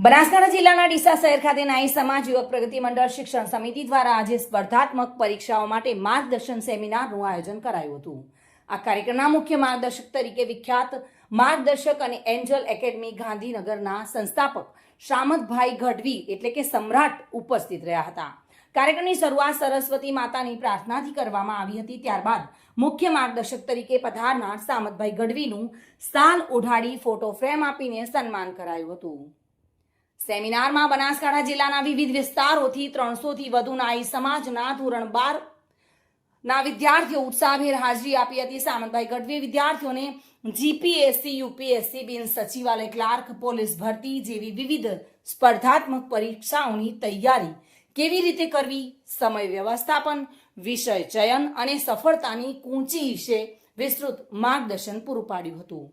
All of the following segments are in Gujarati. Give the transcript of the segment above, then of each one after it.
બનાસકાંઠા જિલ્લાના ડીસા શહેર ખાતે નાઈ સમાજ યુવક પ્રગતિ મંડળ શિક્ષણ સમિતિ દ્વારા આજે સ્પર્ધાત્મક પરીક્ષાઓ માટે માર્ગદર્શન સેમિનારનું આયોજન કરાયું હતું. આ કાર્યક્રમના મુખ્ય માર્ગદર્શક તરીકે વિખ્યાત માર્ગદર્શક અને એન્જલ એકેડમી ગાંધીનગરના સંસ્થાપક શામતભાઈ ગઢવી એટલે કે સમ્રાટ ઉપસ્થિત રહ્યા હતા. કાર્યક્રમની શરૂઆત સરસ્વતી માતાની પ્રાર્થનાથી કરવામાં આવી હતી. ત્યારબાદ મુખ્ય માર્ગદર્શક તરીકે પધારનાર સામતભાઈ ગઢવીનું સાલ ઓઢાડી ફોટો ફ્રેમ આપીને સન્માન કરાયું હતું. સેમિનારમાં બનાસકાંઠા જિલ્લાના વિવિધ વિસ્તારોથી ત્રણસોથી વધુ નાઈ સમાજના ધોરણ બાર ના વિદ્યાર્થીઓ ઉત્સાહભેર હાજરી આપી હતી. સામંતભાઈ ગઢવી વિદ્યાર્થીઓને જીપીએસસી યુપીએસસી બિન સચિવાલય ક્લાર્ક, પોલીસ ભરતી જેવી વિવિધ સ્પર્ધાત્મક પરીક્ષાઓની તૈયારી કેવી રીતે કરવી, સમય વ્યવસ્થાપન, વિષય ચયન અને સફળતાની કૂંચી વિશે વિસ્તૃત માર્ગદર્શન પૂરું પાડ્યું હતું.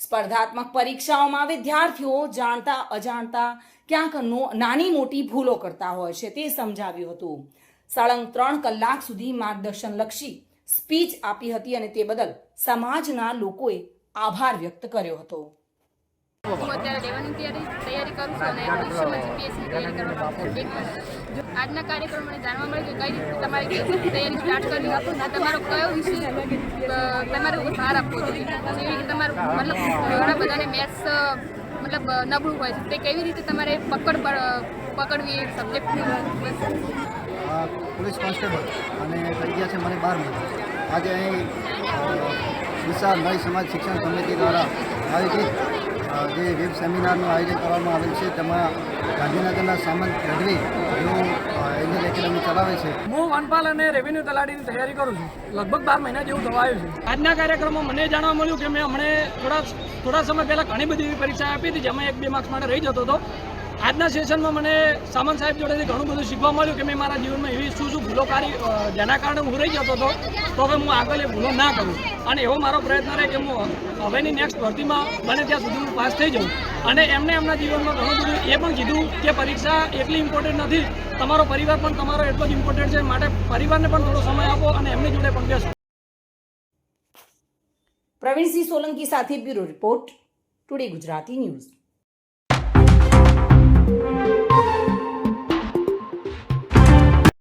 સ્પર્ધાત્મક પરીક્ષાઓમાં વિદ્યાર્થીઓ જાણતા અજાણતા ક્યાંક નાની મોટી ભૂલો કરતા હોય છે તે સમજાવ્યું હતું સળંગ ત્રણ કલાક સુધી માર્ગદર્શનલક્ષી સ્પીચ આપી હતી અને તે બદલ સમાજના લોકોએ આભાર વ્યક્ત કર્યો હતો હું અત્યારે લેવાની તૈયારી કરું છું અને ભવિષ્યમાં જીપીએસની તૈયારી કરવા. આજના કાર્યક્રમ મને જાણવા મળ્યું કે કઈ રીતે તમારે તૈયારી સ્ટાર્ટ કરવી? અને તમારો કયો વિષય તમારે ભાર આપવો જોઈએ? એવી રીતે તમારું, મતલબ, ઘણા બધાને મેથ્સ મતલબ નબળું હોય છે. તે કેવી રીતે તમારે પકડ પકડવી એ સબ્જેક્ટની પોલીસ કોન્સ્ટેબલ અને થઈ ગયા છે મને બાર મહિના આજે અહીં વિશાળ ડીસા સમાજ શિક્ષણ સમિતિ દ્વારા આયોજિત જે વેબ સેમિનારનું આયોજન કરવામાં આવેલ છે તેમાં ગાંધીનગરના સામંત ગઢવી જેઓ એન્જલ એકેડમી ચલાવે છે. હું વનપાલ અને રેવન્યુ તલાટીની તૈયારી કરું છું. લગભગ બાર મહિના જેવું થવા આવ્યું છે. આજના કાર્યક્રમમાં મને જાણવા મળ્યું કે મેં હમણે થોડા થોડા સમય પહેલાં ઘણી બધી એવી પરીક્ષા આપી હતી જેમાં એક બે માર્ક્સ માટે રહી જતો હતો. આજના સેશનમાં મને સામંત સાહેબ જોડેથી ઘણું બધું શીખવા મળ્યું કે મેં મારા જીવનમાં એવી શું શું ભૂલો કરી જેના કારણે હું રહી જતો હતો, તો હવે હું આગળ એ ભૂલો ના કરું. અને એવો મારો પ્રયત્ન રહે કે હું હવેની નેક્સ્ટ ભરતીમાં બને ત્યાં સુધી હું પાસ થઈ જાઉં. અને એમને એમના જીવનમાં ઘણું બધું એ પણ કીધું કે પરીક્ષા એટલી ઇમ્પોર્ટન્ટ નથી. તમારો પરિવાર પણ તમારો એટલો જ ઇમ્પોર્ટન્ટ છે. માટે પરિવારને પણ થોડો સમય આપો અને એમની જોડે પણ બેસો. પ્રવીણસિંહ સોલંકી સાથે bureau report, today Gujarati news.